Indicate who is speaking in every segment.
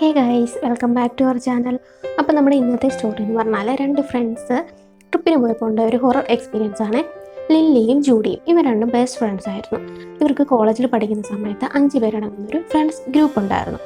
Speaker 1: Hey guys welcome back to our channel അപ്പോൾ നമ്മുടെ ഇന്നത്തെ സ്റ്റോറി എന്ന് പറഞ്ഞാൽ രണ്ട് ഫ്രണ്ട്സ് ട്രിപ്പിന് പോയപ്പോൾ ഉണ്ടായ ഒരു ഹൊറർ എക്സ്പീരിയൻസ് ആണ്. ലില്ലിയും ജൂഡിയും. ഇവർ രണ്ടും ബെസ്റ്റ് ഫ്രണ്ട്സ് ആയിരുന്നു. ഇവർക്ക് കോളേജിൽ പഠിക്കുന്ന സമയത്ത് അഞ്ച് പേരടങ്ങുന്നൊരു ഫ്രണ്ട്സ് ഗ്രൂപ്പ് ഉണ്ടായിരുന്നു.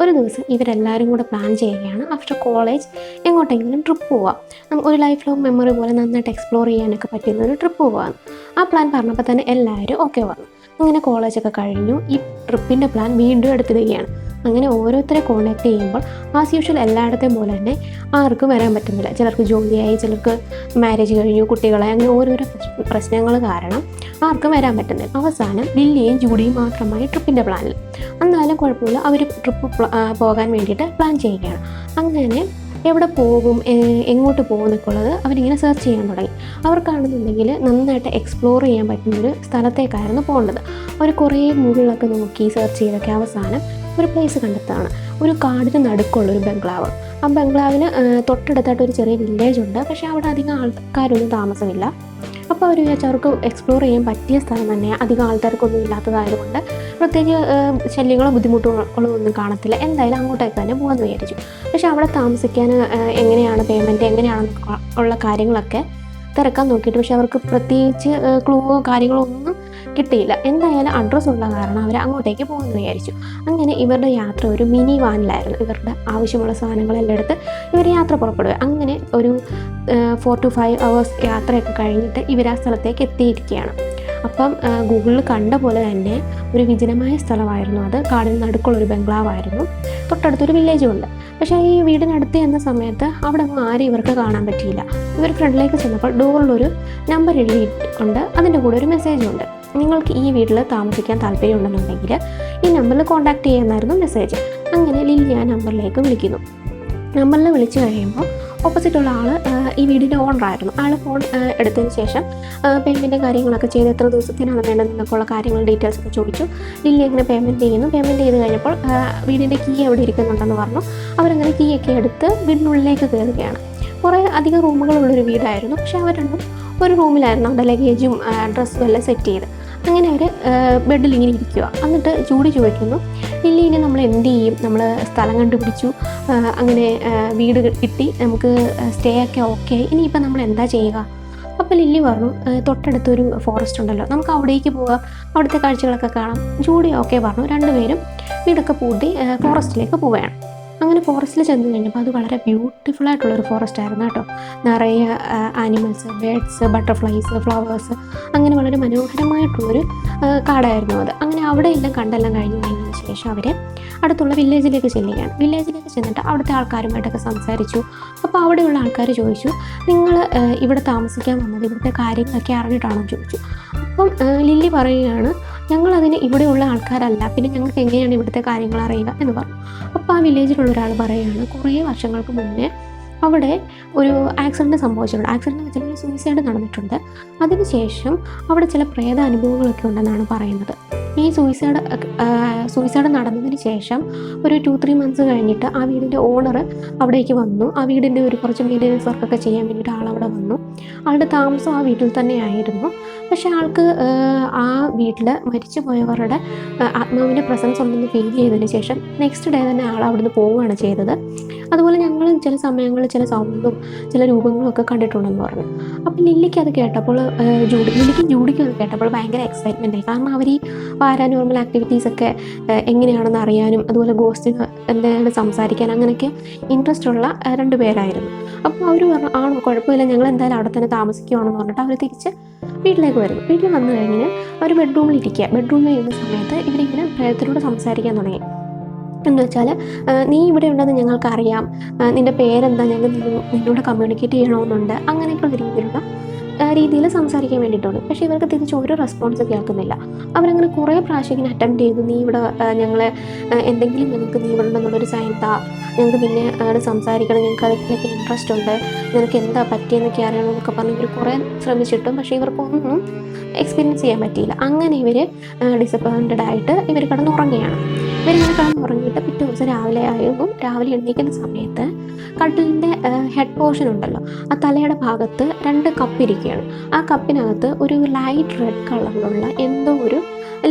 Speaker 1: ഒരു ദിവസം ഇവരെല്ലാവരും കൂടെ പ്ലാൻ ചെയ്യുകയാണ്. ആഫ്റ്റർ കോളേജ് എങ്ങോട്ടെങ്കിലും ട്രിപ്പ് പോവാം. നമുക്ക് ഒരു ലൈഫ് ലോങ് മെമ്മറി പോലെ നന്നായിട്ട് എക്സ്പ്ലോർ ചെയ്യാനൊക്കെ പറ്റുന്ന ഒരു ട്രിപ്പ് പോവാന്ന് ആ പ്ലാൻ പറഞ്ഞപ്പോൾ തന്നെ എല്ലാവരും ഓക്കെ വന്നു. അങ്ങനെ കോളേജൊക്കെ കഴിഞ്ഞു. ഈ ട്രിപ്പിന്റെ പ്ലാൻ വീണ്ടും എടുത്തിടുകയാണ്. അങ്ങനെ ഓരോരുത്തരെ കോണ്ടാക്ട് ചെയ്യുമ്പോൾ ആസ് യൂഷ്വൽ എല്ലായിടത്തെയും പോലെ തന്നെ ആർക്കും വരാൻ പറ്റുന്നില്ല. ചിലർക്ക് ജോലിയായി ചിലർക്ക് മാരേജ് കഴിഞ്ഞു കുട്ടികളായി അങ്ങനെ ഓരോരോ പ്രശ്നങ്ങൾ കാരണം ആർക്കും വരാൻ പറ്റുന്നില്ല. അവസാനം ലില്ലിയും ജൂഡിയും മാത്രമായി ട്രിപ്പിന്റെ പ്ലാനിൽ എന്നാലും കുഴപ്പമില്ല. അവർ ട്രിപ്പ് പോകാൻ വേണ്ടിയിട്ട് പ്ലാൻ ചെയ്യുകയാണ്. അങ്ങനെ എവിടെ പോകും എങ്ങോട്ട് പോകും എന്നൊക്കെയുള്ളത് അവരിങ്ങനെ സെർച്ച് ചെയ്യാൻ തുടങ്ങി. അവർക്കാണെന്നുണ്ടെങ്കിൽ നന്നായിട്ട് എക്സ്പ്ലോർ ചെയ്യാൻ പറ്റുന്നൊരു സ്ഥലത്തേക്കായിരുന്നു പോകേണ്ടത്. അവർ കുറേ മുകളിലൊക്കെ നോക്കി സെർച്ച് ചെയ്തൊക്കെ അവസാനം ഒരു പ്ലേസ് കണ്ടെത്താണ് ഒരു കാടിന് നടുക്കുള്ള ഒരു ബംഗ്ലാവ്. ആ ബംഗ്ലാവിന് തൊട്ടടുത്തായിട്ട് ഒരു ചെറിയ വില്ലേജ് ഉണ്ട്. പക്ഷേ അവിടെ അധികം ആൾക്കാരൊന്നും താമസമില്ല. അപ്പോൾ അവർ വിചാരിച്ചു അവർക്ക് എക്സ്പ്ലോർ ചെയ്യാൻ പറ്റിയ സ്ഥലം തന്നെ. അധികം ആൾക്കാർക്കൊന്നും ഇല്ലാത്തതായതുകൊണ്ട് പ്രത്യേകിച്ച് ശല്യങ്ങളോ ബുദ്ധിമുട്ടുകളോ ഒന്നും കാണത്തില്ല. എന്തായാലും അങ്ങോട്ടേക്ക് തന്നെ പോകാമെന്ന് വിചാരിച്ചു. പക്ഷേ അവിടെ താമസിക്കാൻ എങ്ങനെയാണ് പേയ്മെന്റ് എങ്ങനെയാണ് ഉള്ള കാര്യങ്ങളൊക്കെ തിരക്കാൻ നോക്കിയിട്ട് പക്ഷേ അവർക്ക് പ്രത്യേകിച്ച് ക്ലൂവോ കാര്യങ്ങളോ ഒന്നും കിട്ടിയില്ല. എന്തായാലും അഡ്രസ്സ് ഉള്ള കാരണം അവർ അങ്ങോട്ടേക്ക് പോകുമെന്ന് വിചാരിച്ചു. അങ്ങനെ ഇവരുടെ യാത്ര ഒരു മിനി വാനിലായിരുന്നു ഇവരുടെ ആവശ്യമുള്ള സാധനങ്ങളെല്ലാം എടുത്ത് ഇവർ യാത്ര പുറപ്പെടുക. അങ്ങനെ ഒരു ഫോർ ടു ഫൈവ് അവേഴ്സ് യാത്രയൊക്കെ കഴിഞ്ഞിട്ട് ഇവർ ആ സ്ഥലത്തേക്ക് എത്തിയിരിക്കുകയാണ്. അപ്പം ഗൂഗിളിൽ കണ്ട പോലെ തന്നെ ഒരു വിജനമായ സ്ഥലമായിരുന്നു അത്. കാടിന് നടുക്കുള്ള ഒരു ബംഗ്ലാവായിരുന്നു. തൊട്ടടുത്തൊരു വില്ലേജും ഉണ്ട്. പക്ഷേ ഈ വീടിനടുത്ത് എന്ന സമയത്ത് അവിടെ ഒന്നും ആരും ഇവർക്ക് കാണാൻ പറ്റിയില്ല. ഇവർ ഫ്രണ്ടിലേക്ക് ചെന്നപ്പോൾ ഡോറിലൊരു നമ്പർ എഴുതിയിട്ടുണ്ട്. അതിന്റെ കൂടെ ഒരു മെസ്സേജും ഉണ്ട്. നിങ്ങൾക്ക് ഈ വീട്ടിൽ താമസിക്കാൻ താല്പര്യമുണ്ടെന്നുണ്ടെങ്കിൽ ഈ നമ്പറിൽ കോൺടാക്റ്റ് ചെയ്യാമെന്നായിരുന്നു മെസ്സേജ് അങ്ങനെ ലില്ലി ആ നമ്പറിലേക്ക് വിളിക്കുന്നു. നമ്പറിൽ വിളിച്ചു കഴിയുമ്പോൾ ഓപ്പോസിറ്റുള്ള ആൾ ഈ വീടിന്റെ ഓണറായിരുന്നു ആൾ ഫോൺ എടുത്തതിന് ശേഷം പേയ്മെന്റ് കാര്യങ്ങളൊക്കെ ചെയ്ത് എത്ര ദിവസത്തിനാണ് വേണ്ടത് എന്നൊക്കെയുള്ള കാര്യങ്ങൾ ഡീറ്റെയിൽസ് ഒക്കെ ചോദിച്ചു. ലില്ലി അങ്ങനെ പേയ്മെന്റ് ചെയ്യുന്നു. പേയ്മെന്റ് ചെയ്ത് കഴിഞ്ഞപ്പോൾ വീടിന്റെ കീ എവിടെ ഇരിക്കുന്നുണ്ടെന്ന് പറഞ്ഞു. അവരങ്ങനെ കീ ഒക്കെ എടുത്ത് വീടിനുള്ളിലേക്ക് കയറുകയാണ്. കുറേ അധികം റൂമുകളുള്ളൊരു വീടായിരുന്നു. പക്ഷേ അവർ രണ്ടും ഒരു റൂമിലായിരുന്നു അവിടെ ലഗേജും ഡ്രസ്സും എല്ലാം സെറ്റ് ചെയ്ത്. അങ്ങനെ അവർ ബെഡിൽ ഇങ്ങനെ ഇരിക്കുക എന്നിട്ട് ജൂഡി ചോദിക്കുന്നു ഇല്ലെങ്കിൽ ഇനി നമ്മൾ എന്ത് ചെയ്യും? നമ്മൾ സ്ഥലം കണ്ടുപിടിച്ചു. അങ്ങനെ വീട് കിട്ടി. നമുക്ക് സ്റ്റേ ഒക്കെ ഓക്കെ ഇനിയിപ്പോൾ നമ്മൾ എന്താ ചെയ്യുക? അപ്പോൾ ലില്ലി പറഞ്ഞു "ആ, തൊട്ടടുത്തൊരു ഫോറസ്റ്റ് ഉണ്ടല്ലോ. നമുക്ക് അവിടേക്ക് പോകാം അവിടുത്തെ കാഴ്ചകളൊക്കെ കാണാം. ജൂഡി ഓക്കെ പറഞ്ഞു. രണ്ടുപേരും വീടൊക്കെ പൂട്ടി ഫോറസ്റ്റിലേക്ക് പോവുകയാണ്. അങ്ങനെ ഫോറസ്റ്റിൽ ചെന്ന് കഴിഞ്ഞപ്പോൾ അത് വളരെ ബ്യൂട്ടിഫുൾ ആയിട്ടുള്ളൊരു ഫോറസ്റ്റ് ആയിരുന്നു കേട്ടോ. നിറയെ ആനിമൽസ് ബേഡ്സ് ബട്ടർഫ്ലൈസ് ഫ്ലവേഴ്സ് അങ്ങനെ വളരെ മനോഹരമായിട്ടുള്ളൊരു കാടായിരുന്നു അത്. അങ്ങനെ അവിടെ എല്ലാം കണ്ടെല്ലാം കഴിഞ്ഞ് കഴിഞ്ഞതിന് ശേഷം അവർ അടുത്തുള്ള വില്ലേജിലേക്ക് ചെല്ലുകയാണ്. വില്ലേജിലേക്ക് ചെന്നിട്ട് അവിടുത്തെ ആൾക്കാരുമായിട്ടൊക്കെ സംസാരിച്ചു. അപ്പോൾ അവിടെയുള്ള ആൾക്കാർ ചോദിച്ചു നിങ്ങൾ ഇവിടെ താമസിക്കാൻ വന്നത് ഇവിടുത്തെ കാര്യങ്ങളൊക്കെ അറിഞ്ഞിട്ടാണോ? ചോദിച്ചു. അപ്പം ലില്ലി പറയുകയാണ് ഞങ്ങളതിന് ഇവിടെയുള്ള ആൾക്കാരല്ല. പിന്നെ ഞങ്ങൾക്ക് എങ്ങനെയാണ് ഇവിടുത്തെ കാര്യങ്ങൾ അറിയുക എന്ന് പറഞ്ഞു അപ്പോൾ ആ വില്ലേജിലുള്ള ഒരാൾ പറയുകയാണ് കുറേ വർഷങ്ങൾക്ക് മുന്നേ അവിടെ ഒരു ആക്സിഡന്റ് സംഭവിച്ചിട്ടുണ്ട്. ആക്സിഡന്റ് വെച്ചാൽ സൂയിസൈഡ് നടന്നിട്ടുണ്ട്. അതിനുശേഷം അവിടെ ചില പ്രേത അനുഭവങ്ങളൊക്കെ ഉണ്ടെന്നാണ് പറയുന്നത്. ഈ സൂയിസൈഡ് സൂയിസൈഡ് നടന്നതിന് ശേഷം ഒരു ടു ത്രീ മന്ത്സ് കഴിഞ്ഞിട്ട് ആ വീടിന്റെ ഓണർ അവിടേക്ക് വന്നു. ആ വീടിന്റെ ഒരു കുറച്ച് മെയിന്റെനൻസ് വർക്കൊക്കെ ചെയ്യാൻ വേണ്ടിയിട്ട് ആളവിടെ വന്നു. ആളുടെ താമസം ആ വീട്ടിൽ തന്നെ ആയിരുന്നു പക്ഷേ ആൾക്ക് ആ വീട്ടിൽ മരിച്ചു പോയവരുടെ ആത്മാവിന്റെ പ്രസൻസ് ഉണ്ടെന്ന് ഫീൽ ചെയ്തതിന് ശേഷം നെക്സ്റ്റ് ഡേ തന്നെ ആൾ അവിടുന്ന് പോവുകയാണ് ചെയ്തത്. അതുപോലെ ഞങ്ങൾ ചില സമയങ്ങളിൽ ചില സൗണ്ടും ചില രൂപങ്ങളും ഒക്കെ കണ്ടിട്ടുണ്ടെന്ന് പറഞ്ഞു. അപ്പം ലില്ലിക്ക് അത് കേട്ടപ്പോൾ ജൂഡി ലില്ലിക്ക് ജൂഡിക്ക് അത് കേട്ടപ്പോൾ ഭയങ്കര എക്സൈറ്റ്മെന്റ് ആയി. കാരണം അവർ ഈ പാരാനോർമൽ ആക്ടിവിറ്റീസ് ഒക്കെ എങ്ങനെയാണെന്ന് അറിയാനും അതുപോലെ ഗോസ്റ്റിന് എന്താണ് സംസാരിക്കാൻ അങ്ങനെയൊക്കെ ഇൻട്രസ്റ്റ് ഉള്ള രണ്ട് പേരായിരുന്നു. അപ്പോൾ അവർ പറഞ്ഞു ആണോ കുഴപ്പമില്ല ഞങ്ങൾ എന്തായാലും അവിടെ തന്നെ താമസിക്കുകയാണെന്ന് പറഞ്ഞിട്ട് അവർ തിരിച്ച് വീട്ടിലേക്ക് വരുന്നു. വീട്ടിൽ വന്നു കഴിഞ്ഞ് അവർ ബെഡ്റൂമിൽ ഇരിക്കുക. ബെഡ്റൂമിൽ ഇരുന്ന സമയത്ത് ഇവരിങ്ങനെ പ്രേതത്തിനോട് സംസാരിക്കാൻ തുടങ്ങി. എന്ന് വെച്ചാൽ നീ ഇവിടെ ഉണ്ടെന്ന് ഞങ്ങൾക്ക് അറിയാം ആ, നിന്റെ പേരെന്താ? ഞങ്ങൾ നിന്നോട് കമ്മ്യൂണിക്കേറ്റ് ചെയ്യണമെന്നുണ്ട് അങ്ങനെയൊക്കെയുള്ള രീതിയിലുള്ള രീതിയിൽ സംസാരിക്കാൻ വേണ്ടിയിട്ടുണ്ട്. പക്ഷേ ഇവർക്ക് തിരിച്ച് ഒരു റെസ്പോൺസ് കേൾക്കുന്നില്ല. അവരങ്ങനെ കുറേ പ്രാവശ്യം ഇങ്ങനെ അറ്റംപ്റ്റ് ചെയ്തു നീ ഇവിടെ ഞങ്ങളെ എന്തെങ്കിലും ഞങ്ങൾക്ക് നീ ഇവിടെ ഉണ്ടെന്നുള്ളൊരു സൈൻ ഞങ്ങൾക്ക് പിന്നെ അവിടെ സംസാരിക്കണം. ഞങ്ങൾക്ക് അതിലൊക്കെ ഇൻട്രസ്റ്റ് ഉണ്ട്. നിനക്ക് എന്താ പറ്റിയെന്നൊക്കെ അറിയണമെന്നൊക്കെ പറഞ്ഞ് ഇവർ കുറേ ശ്രമിച്ചിട്ടും. പക്ഷേ ഇവർക്കൊന്നും എക്സ്പീരിയൻസ് ചെയ്യാൻ പറ്റിയില്ല. അങ്ങനെ ഇവർ ഡിസപ്പോയിന്റഡ് ആയിട്ട് ഇവർ കിടന്നുറങ്ങുകയാണ്. ഇവരിങ്ങനെ കിടന്നുറങ്ങിയിട്ട് പിറ്റേ ദിവസം രാവിലെ ആയിരുന്നു. രാവിലെ എണീക്കുന്ന സമയത്ത് കട്ടിലിന്റെ ഹെഡ് പോർഷൻ ഉണ്ടല്ലോ ആ തലയുടെ ഭാഗത്ത് രണ്ട് കപ്പ് ഇരിക്കുകയാണ്. ആ കപ്പിനകത്ത് ഒരു ലൈറ്റ് റെഡ് കളറിലുള്ള എന്തോ ഒരു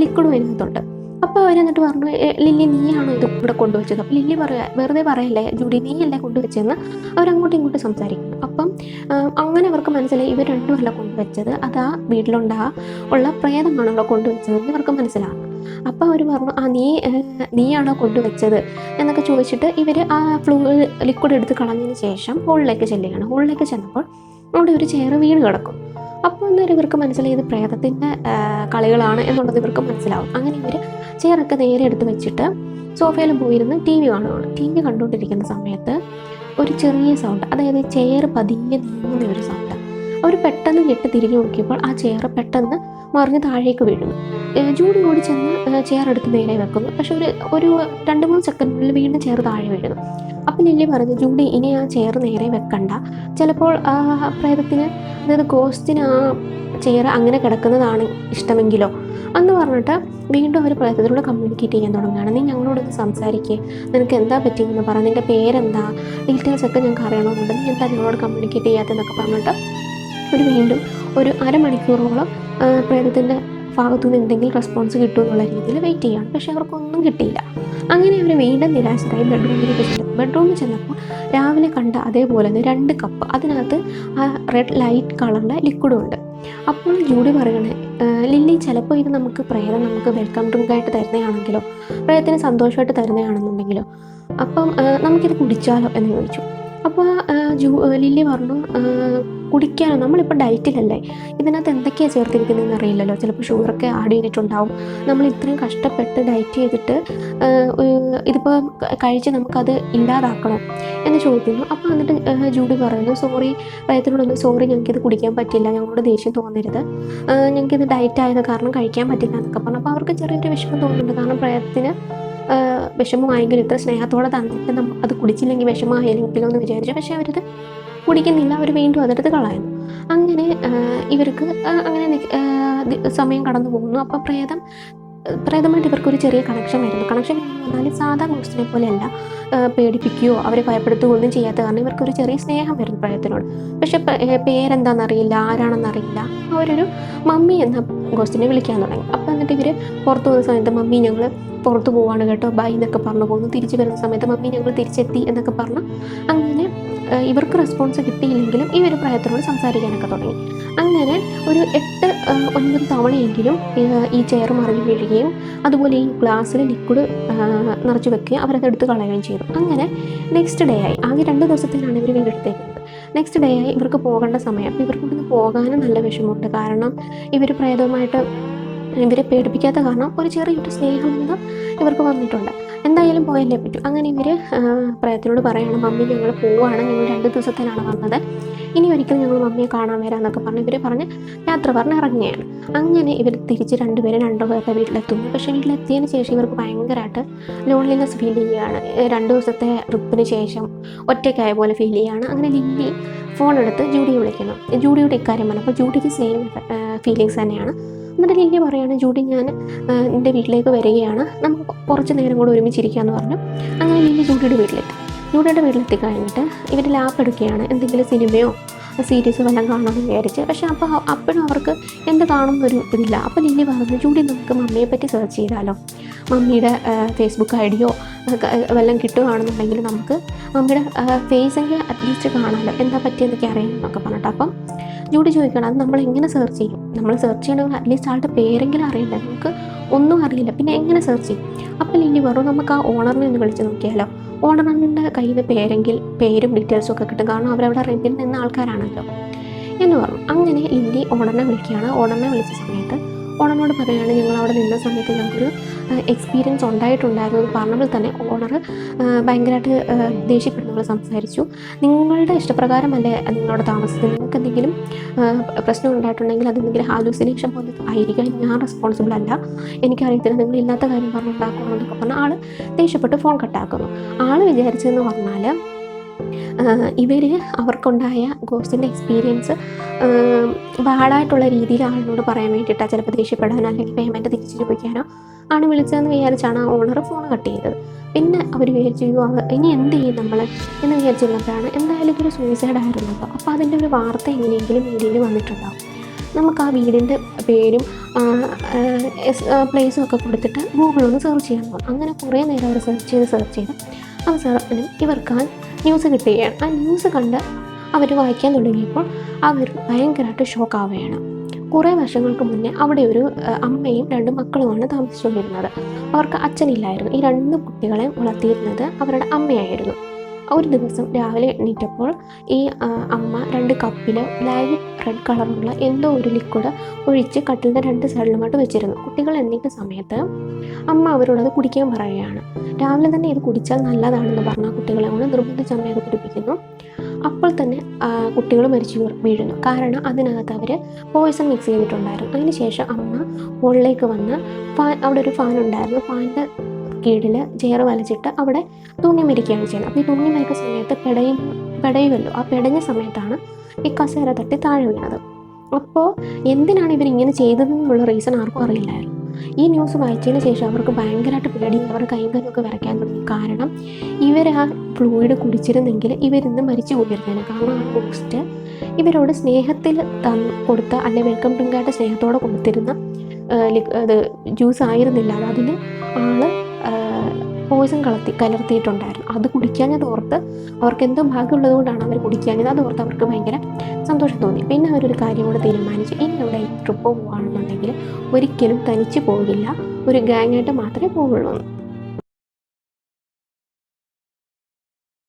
Speaker 1: ലിക്വിഡ് അതിനകത്തുണ്ട് അപ്പോൾ അവരെന്നിട്ട് പറഞ്ഞു ലില്ലി നീയാണോ ഇത് ഇവിടെ കൊണ്ടുവച്ചത്? അപ്പോൾ ലില്ലി പറയാ വെറുതെ പറയല്ലേ ജൂഡി നീയല്ലേ കൊണ്ടുവച്ചതെന്ന് അവരങ്ങോട്ടും ഇങ്ങോട്ടും സംസാരിക്കുന്നു അപ്പം അങ്ങനെ അവർക്ക് മനസ്സിലായി ഇവർ രണ്ടുമല്ല കൊണ്ടുവച്ചത് അത് ആ വീട്ടിലുണ്ടാ ഉള്ള പ്രേതമാണ് അവിടെ കൊണ്ടുവച്ചതെന്ന് ഇവർക്ക് മനസ്സിലാകും. അപ്പോൾ അവർ പറഞ്ഞു ആ നീ നീയാണോ കൊണ്ടുവച്ചത്? എന്നൊക്കെ ചോദിച്ചിട്ട് ഇവർ ആ ഫ്ലൂ ലിക്വിഡ് എടുത്ത് കളഞ്ഞതിന് ശേഷം ഹോളിലേക്ക് ചെല്ലുകയാണ്. ഹോളിലേക്ക് ചെന്നപ്പോൾ അവിടെ ഒരു ചെയർ വീണ് കിടക്കും. അപ്പോൾ അന്നേരം ഇവർക്ക് മനസ്സിലായി പ്രേതത്തിന്റെ കളികളാണ് എന്നുള്ളത് ഇവർക്ക് മനസ്സിലാവും. അങ്ങനെ ഇവർ ചെയറൊക്കെ നേരെ എടുത്ത് വെച്ചിട്ട് സോഫയിൽ പോയിരുന്ന് ടി വി കാണുകയാണ് ടി വി കണ്ടുകൊണ്ടിരിക്കുന്ന സമയത്ത് ഒരു ചെറിയ സൗണ്ട് അതായത് ചെയർ പതിയെ നീങ്ങുന്ന ഒരു സൗണ്ട് അവർ പെട്ടെന്ന് ഞെട്ട് തിരിഞ്ഞു നോക്കിയപ്പോൾ ആ ചെയർ പെട്ടെന്ന് മറിഞ്ഞ് താഴേക്ക് വീഴുന്നു ജൂഡി ഓടി ചെന്ന് ചെയർ എടുത്ത് നേരെ വെക്കുന്നു. പക്ഷെ ഒരു ഒരു രണ്ട് മൂന്ന് സെക്കൻഡിനുള്ളിൽ വീണ്ടും ചെയർ താഴെ വീഴുന്നു അപ്പം ലില്ലി പറഞ്ഞു ജൂഡി ഇനി ആ ചെയർ നേരെ വെക്കണ്ട. ചിലപ്പോൾ പ്രേതത്തിന് അതായത് ഗോസ്റ്റിന് ആ ചെയർ അങ്ങനെ കിടക്കുന്നതാണ് ഇഷ്ടമെങ്കിലോ? എന്ന് പറഞ്ഞിട്ട് വീണ്ടും അവർ പ്രേതത്തിലൂടെ കമ്മ്യൂണിക്കേറ്റ് ചെയ്യാൻ തുടങ്ങുകയാണ്. നീ ഞങ്ങളോടൊന്ന് സംസാരിക്കുക നിനക്ക് എന്താ പറ്റിയെന്ന് പറ. നിന്റെ പേരെന്താ? ഡീറ്റെയിൽസ് ഒക്കെ ഞങ്ങൾക്ക് അറിയണമെന്നുണ്ട്. നീ എന്താ ഞങ്ങളോട് കമ്മ്യൂണിക്കേറ്റ് ചെയ്യാത്തതെന്നൊക്കെ പറഞ്ഞിട്ട് ഒരു വീണ്ടും ഒരു അരമണിക്കൂറോളം പ്രേതത്തിന്റെ ഭാഗത്തുനിന്ന് എന്തെങ്കിലും റെസ്പോൺസ് കിട്ടുമെന്നുള്ള രീതിയിൽ വെയിറ്റ് ചെയ്യാണ്. പക്ഷേ അവർക്കൊന്നും കിട്ടിയില്ല. അങ്ങനെ അവർ വീണ്ടും നിരാശരായി ബെഡ്റൂമിലേക്ക് ചെന്നു. ബെഡ്റൂമിൽ ചെന്നപ്പോൾ രാവിലെ കണ്ട അതേപോലെ തന്നെ രണ്ട് കപ്പ് അതിനകത്ത് ആ റെഡ് ലൈറ്റ് കളറിലെ ലിക്വിഡും ഉണ്ട്. അപ്പോൾ ജൂഡി പറയണേ ലില്ലി ചിലപ്പോൾ ഇത് നമുക്ക് പ്രേതം നമുക്ക് വെൽക്കം ഡ്രിങ്ക് ആയിട്ട് തരുന്നതാണെങ്കിലോ പ്രേതത്തിന് സന്തോഷമായിട്ട് തരുന്നതാണെന്നുണ്ടെങ്കിലോ അപ്പം നമുക്കിത് കുടിച്ചാലോ? എന്ന് ചോദിച്ചു. അപ്പോൾ ജൂ ലില്ലി പറഞ്ഞു "ആ, കുടിക്കാനോ? നമ്മളിപ്പോൾ ഡയറ്റിലല്ലേ? ഇതിനകത്ത് എന്തൊക്കെയാണ് ചേർത്തിരിക്കുന്നതെന്ന് അറിയില്ലല്ലോ. ചിലപ്പോൾ ഷുഗറൊക്കെ ആഡ് ചെയ്തിട്ടുണ്ടാവും. നമ്മൾ ഇത്രയും കഷ്ടപ്പെട്ട് ഡയറ്റ് ചെയ്തിട്ട് ഇതിപ്പോൾ കഴിച്ച് നമുക്കത് ഇല്ലാതാക്കണം എന്ന് ചോദിക്കുന്നു. അപ്പോൾ എന്നിട്ട് ജൂഡി പറയുന്നു സോറി പ്രയത്തിനോടൊന്ന് സോറി ഞങ്ങൾക്കിത് കുടിക്കാൻ പറ്റില്ല. ഞങ്ങളോട് ദേഷ്യം തോന്നരുത്. ഞങ്ങൾക്കിത് ഡയറ്റ് ആയത് കാരണം കഴിക്കാൻ പറ്റില്ല എന്നൊക്കെ പറഞ്ഞു. അപ്പോൾ അവർക്ക് ചെറിയൊരു വിഷമം തോന്നുന്നുണ്ട്. കാരണം പ്രയത്തിന് വിഷമമായെങ്കിലും ഇത്ര സ്നേഹത്തോടെ തന്നിട്ട് അത് കുടിച്ചില്ലെങ്കിൽ വിഷമമായെങ്കിലും എന്ന് വിചാരിച്ചു. പക്ഷേ അവരത് കുടിക്കുന്നില്ല അവർ വീണ്ടും അതെടുത്ത് കളയുന്നു. അങ്ങനെ ഇവർക്ക് അങ്ങനെ സമയം കടന്നു പോകുന്നു. അപ്പോൾ പ്രേതം പ്രേതമായിട്ട് ഇവർക്കൊരു ചെറിയ കണക്ഷൻ വരുന്നു. കണക്ഷൻ വന്നാലും സാധാ ഗോസ്റ്റിനെ പോലെയല്ല പേടിപ്പിക്കുകയോ അവരെ ഭയപ്പെടുത്തുകയോ ഒന്നും ചെയ്യാത്ത കാരണം ഇവർക്കൊരു ചെറിയ സ്നേഹം വരുന്നു പ്രേതത്തിനോട്. പക്ഷെ പേരെന്താണെന്നറിയില്ല ആരാണെന്നറിയില്ല. അവരൊരു മമ്മി എന്ന ഗോസ്റ്റിനെ വിളിക്കാൻ തുടങ്ങി. അപ്പോൾ എന്നിട്ട് ഇവർ പുറത്തു പോകുന്ന സമയത്ത് മമ്മി ഞങ്ങൾ പുറത്തു പോവാണ് കേട്ടോ ബൈ എന്നൊക്കെ പറഞ്ഞു പോകുന്നു. തിരിച്ചു വരുന്ന സമയത്ത് മമ്മി ഞങ്ങൾ തിരിച്ചെത്തി എന്നൊക്കെ പറഞ്ഞു. അങ്ങനെ ഇവർക്ക് റെസ്പോൺസ് കിട്ടിയില്ലെങ്കിലും ഈ ഒരു പ്രായത്തിനോട് സംസാരിക്കാനൊക്കെ തുടങ്ങി. അങ്ങനെ ഒരു എട്ട് ഒൻപത് തവണയെങ്കിലും ഈ- ചെയർ മറിഞ്ഞു വീഴുകയും അതുപോലെ ഈ ഗ്ലാസ്സിൽ ലിക്വിഡ് നിറച്ച് വെക്കുകയും അവരത് എടുത്ത് കളയുകയും ചെയ്തു. അങ്ങനെ നെക്സ്റ്റ് ഡേ ആയി. ആകെ രണ്ട് ദിവസത്തിലാണ് ഇവർ വീടെടുത്തേക്കുന്നത് നെക്സ്റ്റ് ഡേ ആയി ഇവർക്ക് പോകേണ്ട സമയം. അപ്പോൾ ഇവർക്ക് ഇവിടുന്ന് പോകാനും നല്ല വിഷമമുണ്ട്. കാരണം ഇവർ പ്രേതവുമായിട്ട് ഇവരെ പേടിപ്പിക്കാത്ത കാരണം ഒരു ചെറിയൊരു സ്നേഹം ഇവർക്ക് വന്നിട്ടുണ്ട്. എന്തായാലും പോയല്ലേ പറ്റൂ. അങ്ങനെ ഇവർ പ്രയത്തിനോട് പറയണം മമ്മി ഞങ്ങൾ പോവുകയാണ് ഞങ്ങൾ രണ്ട് ദിവസത്തിനാണ് വന്നത്. ഇനി ഒരിക്കലും ഞങ്ങൾ മമ്മിയെ കാണാൻ വരാമെന്നൊക്കെ പറഞ്ഞ് ഇവർ പറഞ്ഞ് യാത്ര പറഞ്ഞ് ഇറങ്ങുകയാണ്. അങ്ങനെ ഇവർ തിരിച്ച് രണ്ടുപേരും രണ്ടു പേരുടെ വീട്ടിലെത്തുന്നു. പക്ഷേ വീട്ടിലെത്തിയതിന് ശേഷം ഇവർക്ക് ഭയങ്കരമായിട്ട് ലോൺലിനെസ് ഫീൽ ചെയ്യുകയാണ്. രണ്ട് ദിവസത്തെ ട്രിപ്പിന് ശേഷം ഒറ്റയ്ക്കായ പോലെ ഫീൽ ചെയ്യുകയാണ്. അങ്ങനെ ലില്ലി ഫോൺ എടുത്ത് ജൂഡിയെ വിളിക്കുന്നു. ജൂഡിയുടെ ഇക്കാര്യം പറഞ്ഞു അപ്പോൾ ജൂഡിക്ക് സെയിം ഫീലിങ്സ് തന്നെയാണ്. എന്നിട്ട് ലില്ലി പറയാണ് ജൂഡി ഞാൻ എന്റെ വീട്ടിലേക്ക് വരികയാണ്. നമുക്ക് കുറച്ച് നേരം കൂടെ ഒരുമിച്ചിരിക്കാമെന്ന് പറഞ്ഞു. അങ്ങനെ ലില്ലി ജൂഡിയുടെ വീട്ടിലെത്തി. ജൂഡിയുടെ വീട്ടിലെത്തി കഴിഞ്ഞിട്ട് ഇവർ ലാപ്പ് എടുക്കുകയാണ്. എന്തെങ്കിലും സിനിമയോ സീരീസ് വല്ലതും കാണാമെന്ന് വിചാരിച്ച്. പക്ഷേ അപ്പോൾ അപ്പോഴും അവർക്ക് എന്ത് കാണുന്നൊരു ഇതില്ല. അപ്പോൾ ലില്ലി പറഞ്ഞു ജൂഡി നമുക്ക് മമ്മിയെ പറ്റി സെർച്ച് ചെയ്താലോ? മമ്മിയുടെ ഫേസ്ബുക്ക് ഐ ഡിയോ വല്ലതും കിട്ടുകയാണെന്നുണ്ടെങ്കിൽ നമുക്ക് മമ്മിയുടെ ഫേസ് എങ്കിൽ അറ്റ്ലീസ്റ്റ് കാണാമല്ലോ എന്താ പറ്റിയെന്നൊക്കെ അറിയാം എന്നൊക്കെ പറഞ്ഞിട്ട് അപ്പം ജോഡി ചോദിക്കണം അത് നമ്മൾ എങ്ങനെ സെർച്ച് ചെയ്യും? നമ്മൾ സെർച്ച് ചെയ്യണമെങ്കിൽ അറ്റ്ലീസ്റ്റ് ആളുടെ പേരെങ്കിലും അറിയണ്ടേ നമുക്ക് ഒന്നും അറിയില്ല. പിന്നെ എങ്ങനെ സെർച്ച് ചെയ്യും? അപ്പം ഇനി പറഞ്ഞു നമുക്ക് ആ ഓണറിനെ ഒന്ന് വിളിച്ച് നോക്കിയാലോ. ഓണറിന്റെ കയ്യിൽ നിന്ന് പേരെങ്കിൽ പേരും ഡീറ്റെയിൽസും ഒക്കെ കിട്ടും. കാരണം അവരവിടെ റെന്റിൽ നിന്ന ആൾക്കാരാണല്ലോ. എന്ന് പറഞ്ഞു. അങ്ങനെ ഇനി ഓണറിനെ വിളിക്കുകയാണ്. ഓണറിനെ വിളിച്ച സമയത്ത് ഓണറിനോട് പറയുകയാണ് ഞങ്ങൾ അവിടെ നിന്ന സമയത്ത് ഞങ്ങൾക്കൊരു എക്സ്പീരിയൻസ് ഉണ്ടായിട്ടുണ്ടായിരുന്നു. എന്ന് പറഞ്ഞപ്പോൾ തന്നെ ഓണർ ഭയങ്കരമായിട്ട് ദേഷ്യപ്പെടുന്നവർ സംസാരിച്ചു. നിങ്ങളുടെ ഇഷ്ടപ്രകാരമല്ലേ നിങ്ങളവിടെ താമസിച്ചത്? നിങ്ങൾക്ക് എന്തെങ്കിലും പ്രശ്നം ഉണ്ടായിട്ടുണ്ടെങ്കിൽ അതെന്തെങ്കിലും ഹാലൂസിനേഷൻ പോലെ ആയിരിക്കാം ഞാൻ റെസ്പോൺസിബിൾ അല്ല. എനിക്കറിയത്തില്ല നിങ്ങൾ ഇല്ലാത്ത കാര്യം പറഞ്ഞുണ്ടാക്കണമെന്നൊക്കെ പറഞ്ഞാൽ ആൾ ദേഷ്യപ്പെട്ട് ഫോൺ കട്ടാക്കുന്നു ആൾ വിചാരിച്ചതെന്ന് പറഞ്ഞാൽ ഇവർ അവർക്കുണ്ടായ ഗോസിന്റെ എക്സ്പീരിയൻസ് ബാഡായിട്ടുള്ള രീതിയിൽ ആളിനോട് പറയാൻ വേണ്ടിയിട്ടാണ് ചിലപ്പോൾ ദേഷ്യപ്പെടാനോ അല്ലെങ്കിൽ പേയ്മെന്റ് തിരിച്ചു ചോദിക്കാനോ ആണ് വിളിച്ചതെന്ന് വിചാരിച്ചാണ് ആ ഓണർ ഫോൺ കട്ട് ചെയ്തത്. പിന്നെ അവർ വിചാരിച്ചു "അയ്യോ, ഇനി എന്ത് ചെയ്യും നമ്മൾ എന്ന് വിചാരിച്ചിരുന്നപ്പോഴാണ് എന്തായാലും ഇതൊരു സൂയിസൈഡ് ആയിരുന്നു. അപ്പോൾ അതിന്റെ ഒരു വാർത്ത എങ്ങനെയെങ്കിലും മീഡിയയിൽ വന്നിട്ടുണ്ടാവും. നമുക്ക് ആ വീടിന്റെ പേരും പ്ലേസും ഒക്കെ കൊടുത്തിട്ട് ഗൂഗിളിൽ ഗൂഗിളൊന്ന് സെർച്ച് ചെയ്യാൻ പോകും അങ്ങനെ കുറേ നേരം അവർ സെർച്ച് ചെയ്ത് സെർച്ച് ചെയ്ത് അവസാനം ഇവർക്ക് ആ ന്യൂസ് കിട്ടുകയാണ് ആ ന്യൂസ് കണ്ട് അവർ വായിക്കാൻ തുടങ്ങിയപ്പോൾ അവർ ഭയങ്കരമായിട്ട് ഷോക്ക് ആവുകയാണ്. കുറേ വർഷങ്ങൾക്ക് മുന്നേ അവിടെ ഒരു അമ്മയും രണ്ട് മക്കളുമാണ് താമസിച്ചുകൊണ്ടിരുന്നത്. അവർക്ക് അച്ഛനില്ലായിരുന്നു. ഈ രണ്ട് കുട്ടികളെ വളർത്തിയിരുന്നത് അവരുടെ അമ്മയായിരുന്നു. ഒരു ദിവസം രാവിലെ എണീറ്റപ്പോൾ ഈ അമ്മ രണ്ട് കപ്പിൽ ലൈറ്റ് റെഡ് കളറുള്ള എന്തോ ഒരു ലിക്വിഡ് ഒഴിച്ച് കട്ടിലിന്റെ രണ്ട് സൈഡിലുമായിട്ട് വെച്ചിരുന്നു. കുട്ടികൾ എണീറ്റ സമയത്ത് അമ്മ അവരോടത് കുടിക്കാൻ പറയുകയാണ്. രാവിലെ തന്നെ ഇത് കുടിച്ചാൽ നല്ലതാണെന്ന് പറഞ്ഞ കുട്ടികളെ കൊണ്ട് നിർബന്ധിച്ച് അമ്മ അത് കുടിപ്പിക്കുന്നു. അപ്പോൾ തന്നെ കുട്ടികൾ മരിച്ചു വീഴുന്നു. കാരണം അതിനകത്ത് അവർ പോയിസൺ മിക്സ് ചെയ്തിട്ടുണ്ടായിരുന്നു. അതിനുശേഷം അമ്മ മുകളിലേക്ക് വന്ന് ഫാൻ അവിടെ ഒരു ഫാൻ ഉണ്ടായിരുന്നു. ഫാനിന്റെ കീഴിൽ ചെയർ വലിച്ചിട്ട് അവിടെ തൂങ്ങി മരിക്കുകയാണ് ചെയ്യുന്നത്. അപ്പോൾ ഈ തൂങ്ങി മരിക്കുന്ന സമയത്ത് പെടയും പെടയുമല്ലോ? ആ പെടഞ്ഞ സമയത്താണ് ഈ കസേര തട്ടി താഴെ വീണത്. അപ്പോൾ എന്തിനാണ് ഇവർ ഇങ്ങനെ ചെയ്തതെന്നുള്ള റീസൺ ആർക്കും അറിയില്ലായിരുന്നു. ഈ ന്യൂസ് വായിച്ചതിന് ശേഷം അവർക്ക് ഭയങ്കരമായിട്ട് പേടി. അവർ കൈകാലൊക്കെ കാലൊക്കെ വരയ്ക്കാൻ തുടങ്ങി. കാരണം ഇവർ ആ ഫ്ലൂയിഡ് കുടിച്ചിരുന്നെങ്കിൽ ഇവരിന്ന് മരിച്ചു പോയിരുന്നേനെ. കാരണം ആ പോസ്റ്റ് ഇവരോട് സ്നേഹത്തിൽ തന്ന് കൊടുത്ത അല്ലെ വെൽക്കം ഡ്രിങ്കായിട്ട് സ്നേഹത്തോടെ കൊടുത്തിരുന്ന അത് ജ്യൂസ് ആയിരുന്നില്ല. അതിന് ആൾ പോയിസൺ കളർത്തി കലർത്തിയിട്ടുണ്ടായിരുന്നു. അത് കുടിക്കാഞ്ഞത് ഓർത്ത് അവർക്ക് എന്തോ ഭാഗ്യമുള്ളത് കൊണ്ടാണ് അവർ കുടിക്കാഞ്ഞത്. അത് ഓർത്ത് അവർക്ക് ഭയങ്കര സന്തോഷം തോന്നി. പിന്നെ അവരൊരു കാര്യം കൂടെ തീരുമാനിച്ചു. ഇനി ഇവിടെ ട്രിപ്പ് പോകുകയാണെന്നുണ്ടെങ്കിൽ ഒരിക്കലും തനിച്ച് പോകില്ല. ഒരു ഗാങ്ങായിട്ട് മാത്രമേ എന്ന്